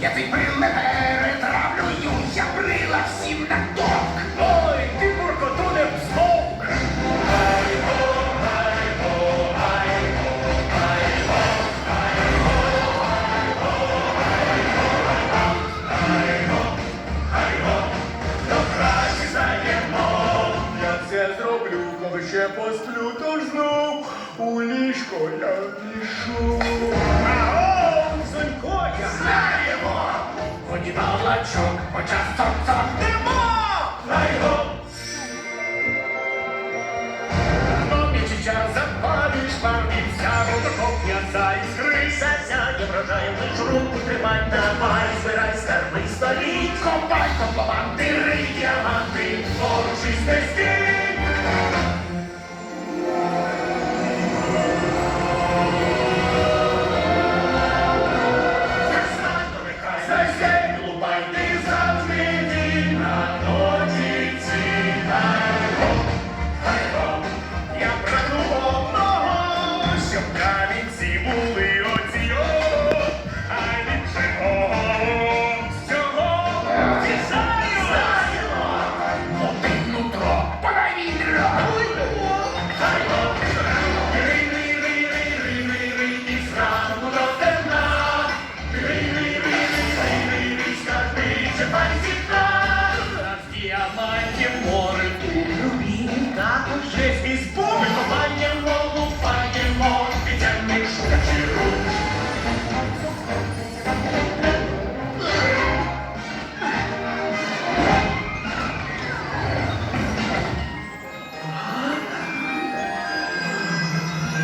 Я цей пил не перетравлюю, я брила всім на ток. Ой, ти буркоту не вздовк! Я це зроблю, коли ще посплю, тож знов у ліжко я пішу. балачок, почасток там нема! Найго! Помічича запалюєш парнівся, водокоп м'яса іскри зазяє врожаєм, лиш руку тримай, давай, збирай скарби століть, копай, коплован, дири, діаманти, поруч із нести moving.